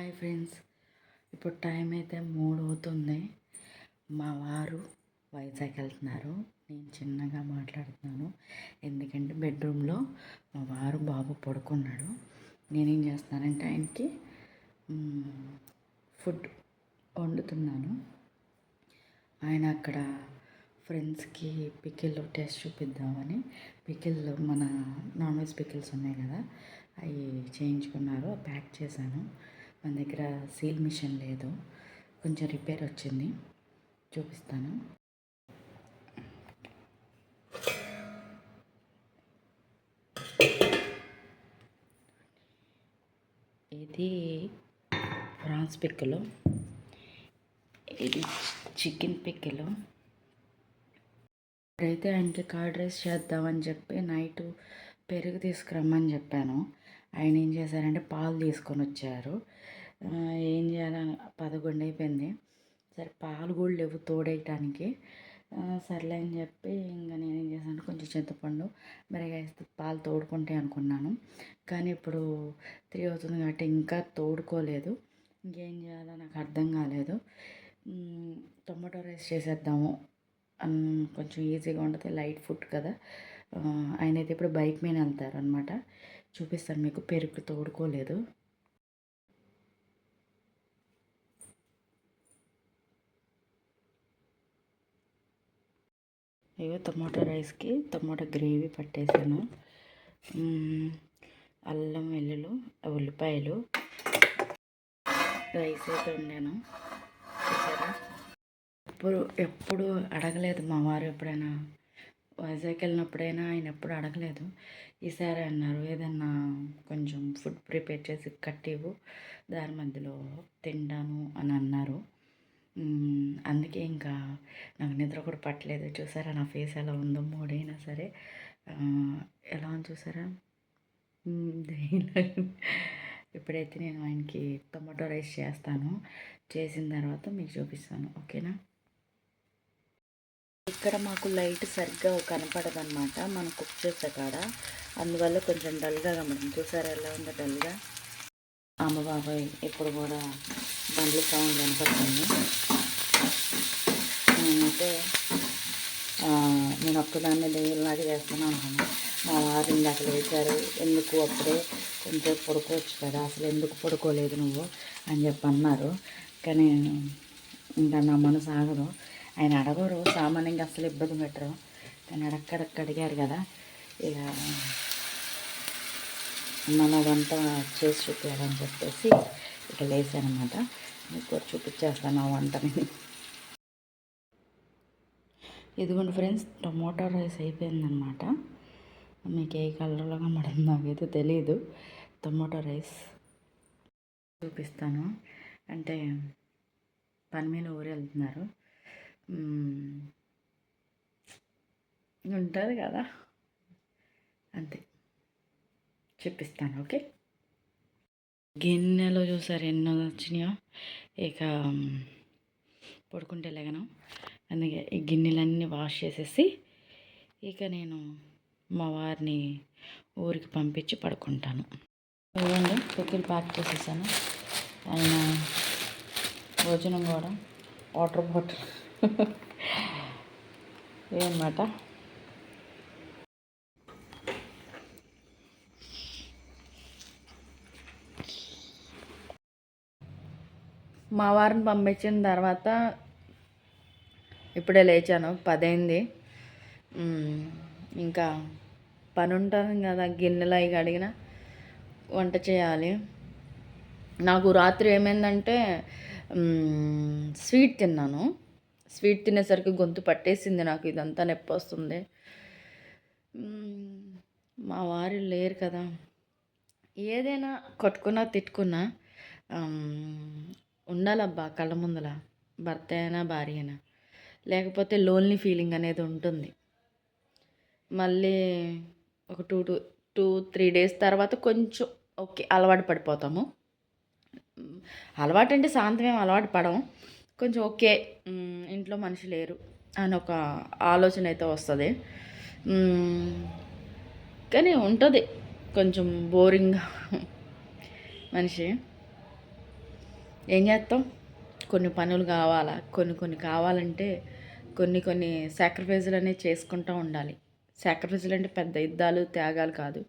Hi friends. ఇప్పుడు time అయితే మూడు అవుతుంది. మా వారు వైజాగ్ వెళ్తున్నారు. నేను చిన్నగా మాట్లాడుతున్నాను. ఎందుకంటే బెడ్రూమ్లో మా వారు బాబు పడుకున్నాడు. నేనేం చేస్తానంటే ఆయనకి ఫుడ్ వండుతున్నాను. ఆయన అక్కడ ఫ్రెండ్స్కి పికిల్ టేస్ట్ చూపిద్దామని పికిల్ మన నాన్ వెజ్ పికిల్స్ ఉన్నాయి కదా అవి చేయించుకున్నారు ప్యాక్ చేశాను. మన దగ్గర సీల్ మిషన్ లేదు. కొంచెం రిపేర్ వచ్చింది. చూపిస్తాను. ఇది ఫ్రాన్స్ పిక్కలు ఇది చికెన్ పిక్కలు ఇప్పుడైతే ఆయనకి కర్డ్ రైస్ చేద్దామని చెప్పి నైట్ పెరుగు తీసుకురమ్మని చెప్పాను. ఆయన ఏం చేశారంటే పాలు తీసుకొని వచ్చారు. ఏం చేయాలని పదకొండు అయిపోయింది. సరే పాలు కూడా లేవు తోడేయటానికి. సర్లే అని చెప్పి ఇంకా నేను ఏం చేశాను కొంచెం చింతపండు మెరగేస్తే పాలు తోడుకుంటే అనుకున్నాను. కానీ ఇప్పుడు త్రీ అవుతుంది కాబట్టి ఇంకా తోడుకోలేదు. ఇంకేం చేయాలో నాకు అర్థం కాలేదు. టొమాటో రైస్ చేసేద్దాము కొంచెం ఈజీగా ఉంటుంది లైట్ ఫుడ్ కదా. ఆయన అయితే ఇప్పుడు బైక్ మీద వెళ్తారు అనమాట చూపిస్తాను మీకు పెరుగు తోడుకోలేదు. అయ్యో టమాటో రైస్కి టమాటో గ్రేవీ పట్టేసాను. అల్లం వెల్లులు ఉల్లిపాయలు రైస్ అయితే వండాను. ఎప్పుడు ఎప్పుడు అడగలేదు మా వారు ఎప్పుడైనా. వైజాగ్ వెళ్ళినప్పుడైనా ఆయన ఎప్పుడు అడగలేదు. ఈసారి అన్నారు ఏదన్నా కొంచెం ఫుడ్ ప్రిపేర్ చేసి కట్టివు దాని మధ్యలో తింటాను అని అన్నారు. అందుకే ఇంకా నాకు నిద్ర కూడా పట్టలేదు. చూసారా నా ఫేస్ ఎలా ఉందో మూడైనా సరే. ఎలా ఉంది చూసారా? ఇప్పుడైతే నేను ఆయనకి టొమాటో రైస్ చేస్తాను. చేసిన తర్వాత మీకు చూపిస్తాను. ఓకేనా? ఇక్కడ మాకు లైట్ సరిగ్గా కనపడదు అనమాట మనం కుక్ చేసే కాడ. అందువల్ల కొంచెం డల్గా కనబడుతుంది చూసారా ఎలా ఉందో డల్గా అమ్మ బాబాయ్ ఇప్పుడు కూడా బండ్ల సౌండ్ కనపడుతుంది. నేనైతే నేను ఒక్కదాన్ని దేవుళ్ళలాగా చేస్తున్నాను అనుకున్నాను మా వారు ఇందాక లేచారు. ఎందుకు అప్పుడే? కొంచెం పడుకోవచ్చు కదా. అసలు ఎందుకు పడుకోలేదు నువ్వు? అని చెప్పి అన్నారు. కానీ ఇంకా నా మనసు ఆగదు. ఆయన అడగరు. సామాన్యంగా అసలు ఇబ్బంది పెట్టరు. కానీ అడక్కడక్క అడిగారు కదా. ఇక మనదంతా చేసి చూపించాలని చెప్పేసి ఇక లేసానమాట మీకు చూపించేస్తాను ఆ వంటని. ఇదిగోండి ఫ్రెండ్స్ టమోటా రైస్ అయిపోయిందనమాట మీకు ఏ కలర్లో కనబడింది నాకైతే తెలియదు టమోటా రైస్ చూపిస్తాను. అంటే పని మీద ఊరు వెళ్తున్నారు. ఉంటుంది కదా. అంతే. చూపిస్తాను ఓకే? గిన్నెలో చూసారు ఎన్నో వచ్చినాయో. ఇక పడుకుంటే లేగను. అందుకే ఈ గిన్నెలన్నీ వాష్ చేసేసి ఇక నేను మా వారిని ఊరికి పంపించి పడుకుంటాను. ఇవ్వండి పికిల్ ప్యాక్ చేసేసాను. ఆయన భోజనం కూడా వాటర్ బాటిల్. ఏమన్నమాట మా వారిని పంపించిన తర్వాత ఇప్పుడే లేచాను. పదైంది. ఇంకా పని ఉంటుంది కదా గిన్నెలు అవి కడిగిన వంట చేయాలి. నాకు రాత్రి ఏమైందంటే స్వీట్ తిన్నాను. స్వీట్ తినేసరికి గొంతు పట్టేసింది నాకు ఇదంతా నొప్పి వస్తుంది. మా వారు లేరు కదా. ఏదైనా కొట్టుకున్నా తిట్టుకున్నా ఉండాలబ్బా కళ్ళ ముందల. భర్త అయినా భార్య అయినా లేకపోతే లోన్లీ ఫీలింగ్ అనేది ఉంటుంది. మళ్ళీ ఒక two two two three days తర్వాత కొంచెం ఓకే అలవాటు పడిపోతాము. అలవాటు అంటే శాంతమేం అలవాటు పడము. కొంచెం ఓకే ఇంట్లో మనిషి లేరు అని ఒక ఆలోచన అయితే వస్తుంది. కానీ ఉంటుంది. కొంచెం బోరింగ్గా మనిషి. ఏం చేస్తాం? కొన్ని పనులు కావాలా? కొన్ని కొన్ని కావాలంటే కొన్ని కొన్ని సాక్రిఫైజులు అనేవి చేసుకుంటూ ఉండాలి. సాక్రిఫైజులు అంటే పెద్ద యుద్ధాలు త్యాగాలు కాదు.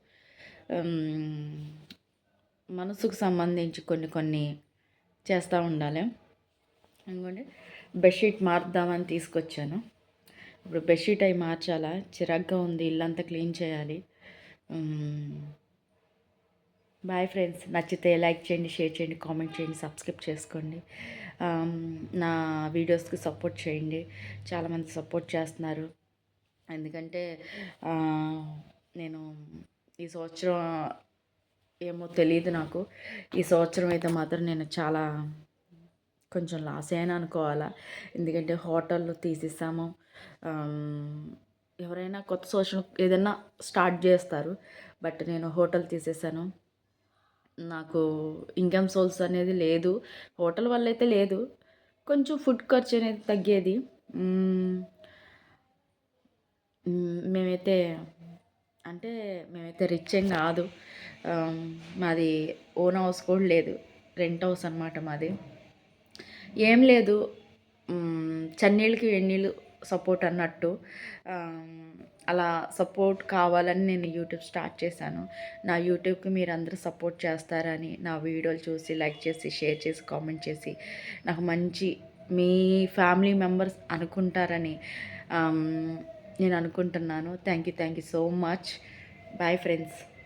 మనసుకు సంబంధించి కొన్ని కొన్ని చేస్తూ ఉండాలి. అనుకోండి బెడ్షీట్ మార్దామని తీసుకొచ్చాను. ఇప్పుడు బెడ్షీట్ అవి మార్చాలా? చిరాగ్గా ఉంది ఇల్లంతా క్లీన్ చేయాలి. బాయ్ ఫ్రెండ్స్ నచ్చితే లైక్ చేయండి షేర్ చేయండి కామెంట్ చేయండి సబ్స్క్రైబ్ చేసుకోండి. నా వీడియోస్కి సపోర్ట్ చేయండి. చాలామంది సపోర్ట్ చేస్తున్నారు. ఎందుకంటే నేను ఈ సంవత్సరం ఏమో తెలియదు నాకు. ఈ సంవత్సరం అయితే మాత్రం నేను చాలా కొంచెం లాస్ అయ్యాను అనుకోవాలా. ఎందుకంటే హోటల్ తీసేసాము. ఎవరైనా కొత్త సంవత్సరం ఏదైనా స్టార్ట్ చేస్తారు. బట్ నేను హోటల్ తీసేసాను. నాకు ఇన్కమ్ సోర్స్ అనేది లేదు. హోటల్ వల్ల అయితే లేదు. కొంచెం ఫుడ్ ఖర్చు అనేది తగ్గేది. మేమైతే అంటే మేమైతే రిచ్ ఏం కాదు. మాది ఓన్ హౌస్ కూడా లేదు. రెంట్ హౌస్ అనమాట మాది. ఏం లేదు. చన్నీళ్ళకి వెన్నీళ్ళు సపోర్ట్ అన్నట్టు అలా సపోర్ట్ కావాలని నేను యూట్యూబ్ స్టార్ట్ చేశాను. నా యూట్యూబ్కి మీరు అందరూ సపోర్ట్ చేస్తారని నా వీడియోలు చూసి లైక్ చేసి షేర్ చేసి కామెంట్ చేసి నాకు మంచి మీ ఫ్యామిలీ మెంబర్స్ అనుకుంటారని నేను అనుకుంటున్నాను. Thank you thank you so much. Bye friends.